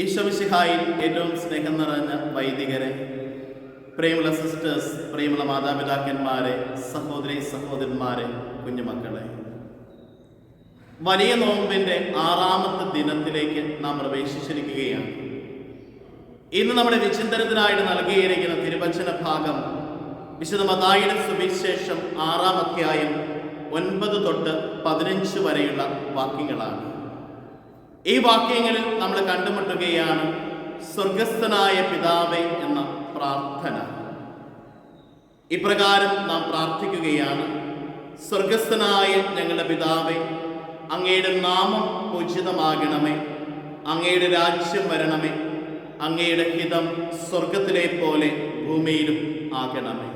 ഈശോമിശിഹായിൽ ഏറ്റവും സ്നേഹം നിറഞ്ഞ വൈദികരെ പ്രിയമുള്ള സിസ്റ്റേഴ്സ് പ്രിയമുള്ള മാതാപിതാക്കന്മാരെ സഹോദരി സഹോദരന്മാരെ കുഞ്ഞുമക്കളെ. വലിയ നോമ്പിന്റെ ആറാമത്തെ ദിനത്തിലേക്ക് നാം പ്രവേശിച്ചിരിക്കുകയാണ്. ഇന്ന് നമ്മുടെ വിചിന്തനത്തിനായിട്ട് നൽകിയിരിക്കുന്ന തിരുവചന ഭാഗം വിശുദ്ധ മതായുടെ സുവിശേഷം ആറാം അധ്യായം ഒൻപത് തൊട്ട് പതിനഞ്ച് വരെയുള്ള വാക്യങ്ങളാണ്. ഈ വാക്യങ്ങളിൽ നമ്മൾ കണ്ടുമുട്ടുകയാണ് സ്വർഗസ്ഥനായ പിതാവേ എന്ന പ്രാർത്ഥന. ഇപ്രകാരം നാം പ്രാർത്ഥിക്കുകയാണ്. സ്വർഗസ്ഥനായ ഞങ്ങളുടെ പിതാവേ അങ്ങയുടെ നാമം പൂജിതമാകണമേ അങ്ങയുടെ രാജ്യം വരണമേ. അങ്ങയുടെ ഹിതം സ്വർഗത്തിലെ പോലെ ഭൂമിയിലും ആകണമേ.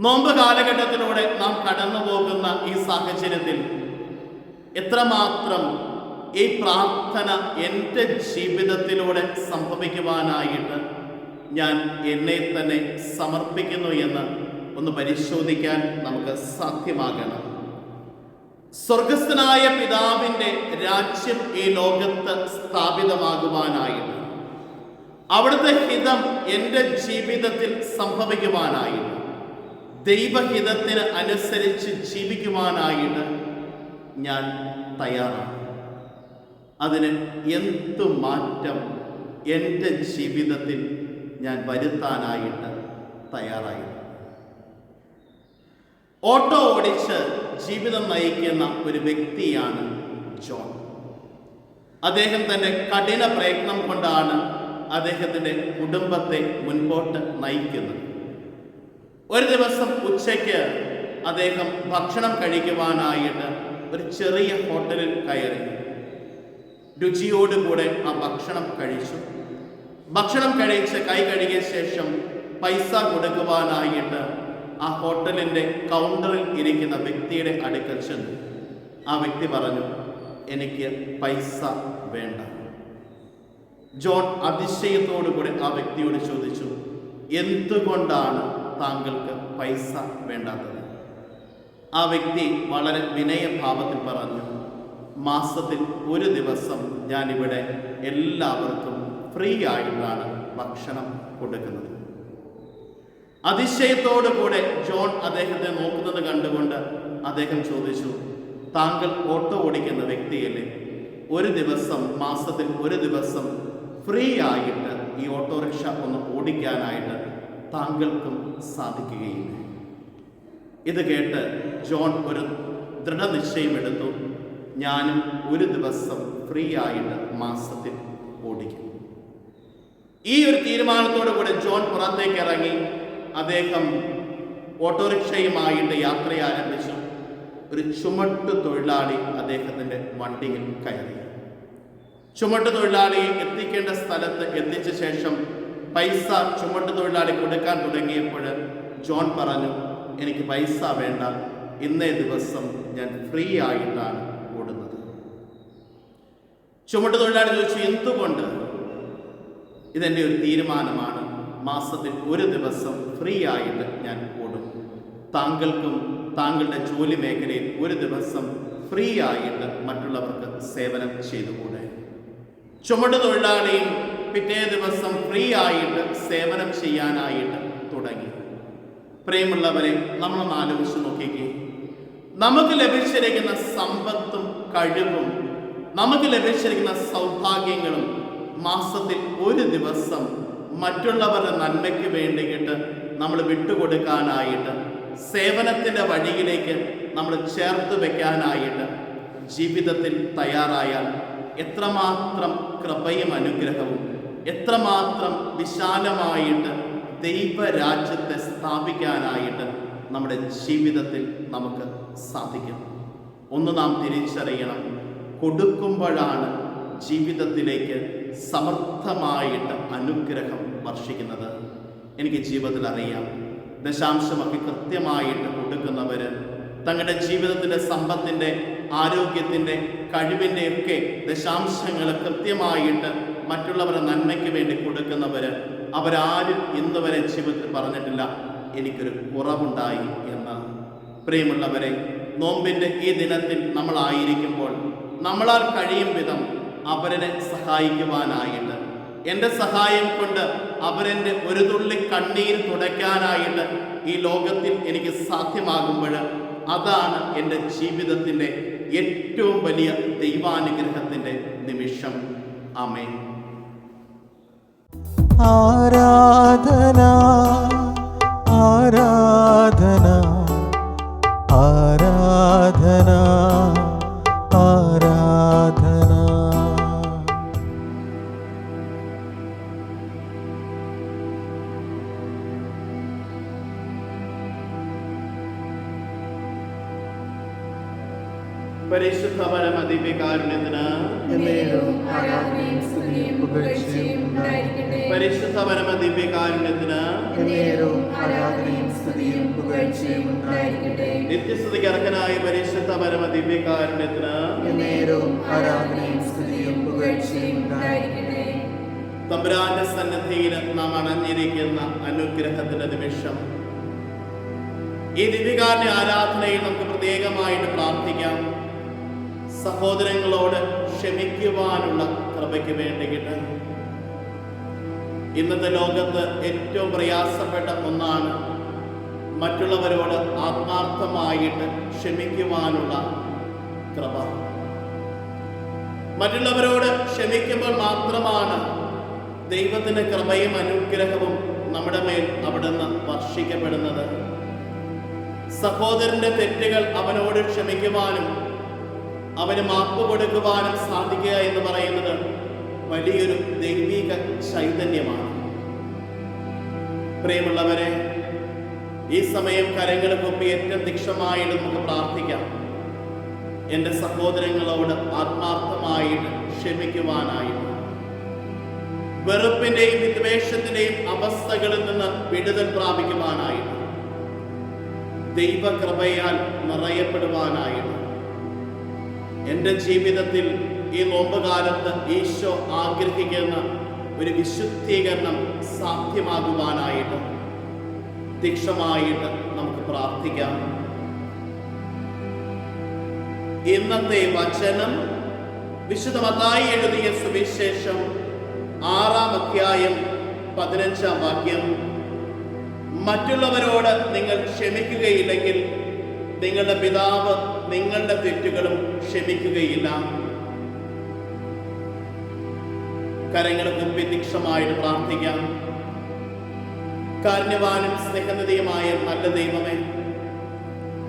നോമ്പ് കാലഘട്ടത്തിലൂടെ നാം കടന്നു പോകുന്ന ഈ സാഹചര്യത്തിൽ എത്രമാത്രം ഈ പ്രാർത്ഥന എന്റെ ജീവിതത്തിലൂടെ സംഭവിക്കുവാനായിട്ട് ഞാൻ എന്നെ തന്നെ സമർപ്പിക്കുന്നു എന്ന് ഒന്ന് പരിശോധിക്കാൻ നമുക്ക് സാധ്യമാകണം. സ്വർഗസ്ഥനായ പിതാവിന്റെ രാജ്യം ഈ ലോകത്ത് സ്ഥാപിതമാകുവാനായിട്ട് അവിടുത്തെ ഹിതം എന്റെ ജീവിതത്തിൽ സംഭവിക്കുവാനായിട്ട് ദൈവഹിതത്തിന് അനുസരിച്ച് ജീവിക്കുവാനായിട്ട് ഞാൻ തയ്യാറാണ്. അതിന് എന്ത് മാറ്റം എന്റെ ജീവിതത്തിൽ ഞാൻ വരുത്താനായിട്ട് തയ്യാറായി ഓട്ടോ ഓടിച്ച് ജീവിതം നയിക്കുന്ന ഒരു വ്യക്തിയാണ് ജോൺ. അദ്ദേഹം തന്നെ കഠിന പ്രയത്നം കൊണ്ടാണ് അദ്ദേഹത്തിന്റെ കുടുംബത്തെ മുൻപോട്ട് നയിക്കുന്നത്. ഒരു ദിവസം ഉച്ചയ്ക്ക് അദ്ദേഹം ഭക്ഷണം കഴിക്കുവാനായിട്ട് ഒരു ചെറിയ ഹോട്ടലിൽ കയറി. രുചിയോടുകൂടെ ആ ഭക്ഷണം കഴിച്ചു. ഭക്ഷണം കഴിച്ച് കൈ കഴുകിയ ശേഷം പൈസ കൊടുക്കുവാനായിട്ട് ആ ഹോട്ടലിന്റെ കൗണ്ടറിൽ ഇരിക്കുന്ന വ്യക്തിയുടെ അടുക്കൽ ചെന്നു. ആ വ്യക്തി പറഞ്ഞു എനിക്ക് പൈസ വേണ്ട. ജോൺ അതിശയത്തോടുകൂടി ആ വ്യക്തിയോട് ചോദിച്ചു എന്തുകൊണ്ടാണ് താങ്കൾക്ക് പൈസ വേണ്ടാത്തത്? ആ വ്യക്തി വളരെ വിനയഭാവത്തിൽ പറഞ്ഞു മാസത്തിൽ ഒരു ദിവസം ഞാനിവിടെ എല്ലാവർക്കും ഫ്രീ ആയിട്ടാണ് ഭക്ഷണം കൊടുക്കുന്നത്. അതിശയത്തോടു കൂടെ ജോൺ അദ്ദേഹത്തെ നോക്കുന്നത് കണ്ടുകൊണ്ട് അദ്ദേഹം ചോദിച്ചു താങ്കൾ ഓട്ടോ ഓടിക്കുന്ന വ്യക്തിയല്ലേ? ഒരു ദിവസം മാസത്തിൽ ഒരു ദിവസം ഫ്രീ ആയിട്ട് ഈ ഓട്ടോറിക്ഷ ഒന്ന് ഓടിക്കാനായിട്ട് താങ്കൾക്കും സാധിക്കുകയില്ല? ഇത് കേട്ട് ജോൺ ഒരു ദൃഢനിശ്ചയമെടുത്തു. ഞാനും ഒരു ദിവസം ഫ്രീ ആയിട്ട് മാസത്തിൽ ഓടിക്കും. ഈ ഒരു തീരുമാനത്തോടു കൂടെ ജോൺ പുറത്തേക്ക് ഇറങ്ങി അദ്ദേഹം ഓട്ടോറിക്ഷയുമായിട്ട് യാത്ര ആരംഭിച്ചു ഒരു ചുമട്ട് തൊഴിലാളി അദ്ദേഹത്തിന്റെ വണ്ടിയിൽ കയറി. ചുമട്ട് തൊഴിലാളിയെ എത്തിക്കേണ്ട സ്ഥലത്ത് എത്തിച്ച ശേഷം പൈസ ചുമട്ട് തൊഴിലാളി കൊടുക്കാൻ തുടങ്ങിയപ്പോൾ ജോൺ പറഞ്ഞു എനിക്ക് പൈസ വേണ്ട. ഇന്നേ ദിവസം ഞാൻ ഫ്രീ ആയിട്ടാണ് ചുമട്ട് തൊഴിലാളി ചോദിച്ചു എന്തുകൊണ്ട്? ഇതെന്റെ ഒരു തീരുമാനമാണ്. മാസത്തിൽ ഒരു ദിവസം ഫ്രീ ആയിട്ട് ഞാൻ ഓടും. താങ്കൾക്കും താങ്കളുടെ ജോലി മേഖലയിൽ ഒരു ദിവസം ഫ്രീ ആയിട്ട് മറ്റുള്ളവർക്ക് സേവനം ചെയ്തുകൂടെ ചുമട് തൊഴിലാളിയും പിറ്റേ ദിവസം ഫ്രീ ആയിട്ട് സേവനം ചെയ്യാനായിട്ട് തുടങ്ങി. പ്രിയമുള്ളവരെ നമ്മളൊന്ന് ആലോചിച്ച് നോക്കിക്കേ. നമുക്ക് ലഭിച്ചിരിക്കുന്ന സമ്പത്തും കഴിവും നമുക്ക് ലഭിച്ചിരിക്കുന്ന സൗഭാഗ്യങ്ങളും മാസത്തിൽ ഒരു ദിവസം മറ്റുള്ളവരുടെ നന്മയ്ക്ക് വേണ്ടിയിട്ട് നമ്മൾ വിട്ടുകൊടുക്കാനായിട്ട് സേവനത്തിന്റെ വഴിയിലേക്ക് നമ്മൾ ചേർത്ത് വെക്കാനായിട്ട് ജീവിതത്തിൽ തയ്യാറായാൽ എത്രമാത്രം കൃപയും അനുഗ്രഹവും എത്രമാത്രം വിശാലമായിട്ട് ദൈവരാജ്യത്തെ സ്ഥാപിക്കാനായിട്ട് നമ്മുടെ ജീവിതത്തിൽ നമുക്ക് സാധിക്കും. ഒന്ന് നാം തിരിച്ചറിയണം. കൊടുക്കുമ്പോഴാണ് ജീവിതത്തിലേക്ക് സമർത്ഥമായിട്ട് അനുഗ്രഹം വർഷിക്കുന്നത്. എനിക്ക് ജീവിതത്തിൽ അറിയാം. ദശാംശമൊക്കെ കൃത്യമായിട്ട് കൊടുക്കുന്നവർ തങ്ങളുടെ ജീവിതത്തിന്റെ സമ്പത്തിന്റെ ആരോഗ്യത്തിന്റെ കഴിവിന്റെയൊക്കെ ദശാംശങ്ങൾ കൃത്യമായിട്ട് മറ്റുള്ളവരുടെ നന്മയ്ക്ക് വേണ്ടി കൊടുക്കുന്നവർ അവരാരും ഇന്ന് വരെ ജീവിതത്തിൽ പറഞ്ഞിട്ടില്ല. എനിക്കൊരു കുറവുണ്ടായി എന്ന് പ്രിയമുള്ളവരെ നോമ്പിന്റെ ഈ ദിനത്തിൽ നമ്മളായിരിക്കുമ്പോൾ നമ്മളാൽ കഴിയും വിധം അവരനെ സഹായിക്കുവാനായിട്ട്. എന്റെ സഹായം കൊണ്ട് അവരെന്റെ ഒരു തുള്ളി കണ്ണീർ തുടയ്ക്കാനായിട്ട് ഈ ലോകത്തിൽ എനിക്ക് സാധ്യമാകുമ്പോൾ അതാണ് എന്റെ ജീവിതത്തിന്റെ ഏറ്റവും വലിയ ദൈവാനുഗ്രഹത്തിന്റെ നിമിഷം. അമേ ആരാധന ആരാധന. പരിശുദ്ധ പരമദിവ്യകാരുണ്യത്തിന്. പരിശുദ്ധ പരമദിവ്യകാരുണ്യത്തിന് എന്നേരവും ആരാധനയും സ്തുതിയും പുകഴ്ചയും ഉണ്ടായിരിക്കട്ടെ. നിത്യസ്തുതിക്ക് പരിശുദ്ധ പരമദിവ്യകാരുണ്യത്തിന്. തമ്പുരാന്റെ സന്നദ്ധിയിൽ നാം അണഞ്ഞിരിക്കുന്ന അനുഗ്രഹത്തിന്റെ നിമിഷം ഈ ദിവ്യകാരുടെ ആരാധനയിൽ നമുക്ക് പ്രത്യേകമായിട്ട് പ്രാർത്ഥിക്കാം സഹോദരങ്ങളോട് ക്ഷമിക്കുവാനുള്ള കൃപയ്ക്ക് വേണ്ടിയിട്ട് ഇന്നത്തെ ലോകത്ത് ഏറ്റവും പ്രയാസപ്പെട്ട ഒന്നാണ് മറ്റുള്ളവരോട് ആത്മാർത്ഥമായിട്ട് ക്ഷമിക്കുവാനുള്ള കൃപ. മറ്റുള്ളവരോട് ക്ഷമിക്കുമ്പോൾ മാത്രമാണ് ദൈവത്തിന്റെ കൃപയും അനുഗ്രഹവും നമ്മുടെ മേൽ അവിടുന്ന് വർഷിക്കപ്പെടുന്നത്. സഹോദരന്റെ തെറ്റുകൾ അവനോട് ക്ഷമിക്കുവാനും അവന് മാപ്പ് കൊടുക്കുവാനും സാധിക്കുക എന്ന് പറയുന്നത് വലിയൊരു ദൈവിക ചൈതന്യമാണ്. പ്രിയമുള്ളവരെ ഈ സമയം കരങ്ങൾ കൊപ്പി ഏറ്റവും തീക്ഷമായിട്ട് നമുക്ക് പ്രാർത്ഥിക്കാം. എന്റെ സഹോദരങ്ങളോട് ആത്മാർത്ഥമായിട്ട് ക്ഷമിക്കുവാനായിട്ട്. വെറുപ്പിന്റെയും വിദ്വേഷത്തിന്റെയും അവസ്ഥകളിൽ നിന്ന് വിടുതൽ പ്രാപിക്കുവാനായിട്ട്. ദൈവകൃപയാൽ നിറയപ്പെടുവാനായിട്ട്. എന്റെ ജീവിതത്തിൽ ഈ നോമ്പുകാലത്ത് ഈശോ ആഗ്രഹിക്കുന്ന ഒരു വിശുദ്ധീകരണം സാധ്യമാകുവാനായിട്ട് തീക്ഷമായിട്ട് നമുക്ക് പ്രാർത്ഥിക്കാം. ഇന്നത്തെ വചനം വിശുദ്ധമതായി എഴുതിയ സുവിശേഷം ആറാം അധ്യായം പതിനഞ്ചാം വാക്യം. മറ്റുള്ളവരോട് നിങ്ങൾ ക്ഷമിക്കുകയില്ലെങ്കിൽ നിങ്ങളുടെ പിതാവ് നിങ്ങളുടെ തെറ്റുകളും ക്ഷമിക്കുകയില്ല. കരങ്ങൾ കുപ്പി തീക്ഷമായിട്ട് പ്രാർത്ഥിക്കാം. കാരുണ്യവാനും സ്നേഹനിധിയുമായ നല്ല ദൈവമേ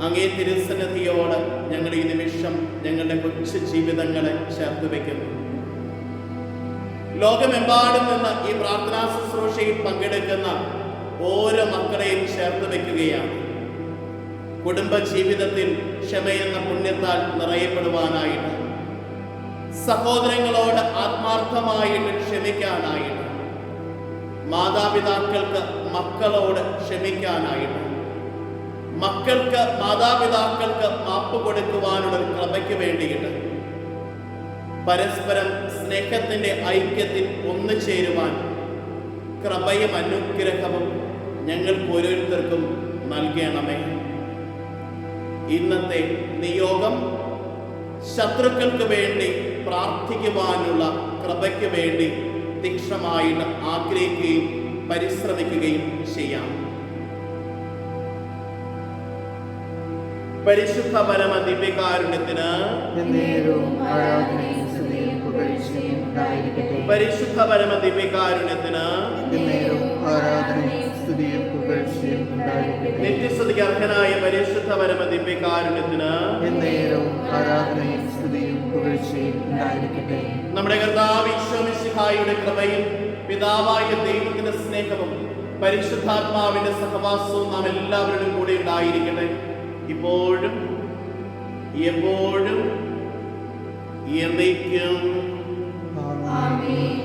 അങ്ങേ തിരുസന്നിധിയോട് ഞങ്ങൾ ഈ നിമിഷം ഞങ്ങളുടെ കൊച്ചു ജീവിതങ്ങളെ ചേർത്ത് വയ്ക്കുന്നു. ലോകമെമ്പാടും നിന്ന് ഈ പ്രാർത്ഥനാ ശുശ്രൂഷയിൽ പങ്കെടുക്കുന്ന ഓരോ മക്കളെയും ചേർത്ത് വെക്കുകയാണ് കുടുംബ ജീവിതത്തിൽ ക്ഷമയെന്ന പുണ്യത്താൽ നിറയപ്പെടുവാനായിട്ട്. സഹോദരങ്ങളോട് ആത്മാർത്ഥമായിട്ട് ക്ഷമിക്കാനായിട്ട്. മാതാപിതാക്കൾക്ക് മക്കളോട് ക്ഷമിക്കാനായിട്ട്. മക്കൾക്ക് മാതാപിതാക്കൾക്ക് മാപ്പ് കൊടുക്കുവാനുള്ള കൃപയ്ക്ക് വേണ്ടിയിട്ട്. പരസ്പരം സ്നേഹത്തിന്റെ ഐക്യത്തിൽ ഒന്നു ചേരുവാൻ കൃപയും അനുഗ്രഹവും ഞങ്ങൾ ഓരോരുത്തർക്കും നൽകണമേ. ഇന്നത്തെ നിയോഗം ശത്രുക്കൾക്ക് വേണ്ടി പ്രാർത്ഥിക്കുവാനുള്ള കൃപയ്ക്ക് വേണ്ടി തീക്ഷണമായിട്ട് ആഗ്രഹിക്കുകയും പരിശ്രമിക്കുകയും ചെയ്യാം. പരിശുദ്ധ പരമ ദിവ്യകാരുണ്യത്തിന് എന്നേരവും പരിശുദ്ധ പരമ ദിവ്യകാരുണ്യത്തിന് എന്നേരവും ആരാധനയും സ്തുതിയും പുകഴ്ചയും ഉണ്ടായിരിക്കട്ടെ. നിത്യസ്തുതിക്ക് അർഹനായ പരിശുദ്ധ പരമ ദിവ്യകാരുണ്യത്തിന് ആരാധനയും സ്തുതിയും പുകഴ്ചയും നമ്മുടെ കർത്താവ് ഈശോമിശിഹായുടെ കൃപയും പിതാവായ ദൈവത്തിന്റെ സ്നേഹവും പരിശുദ്ധാത്മാവിന്റെ സഹവാസവും നാം എല്ലാവരുടെയും കൂടെ ഉണ്ടായിരിക്കട്ടെ. ഇപ്പോഴും എപ്പോഴും എന്നേക്കും Amen.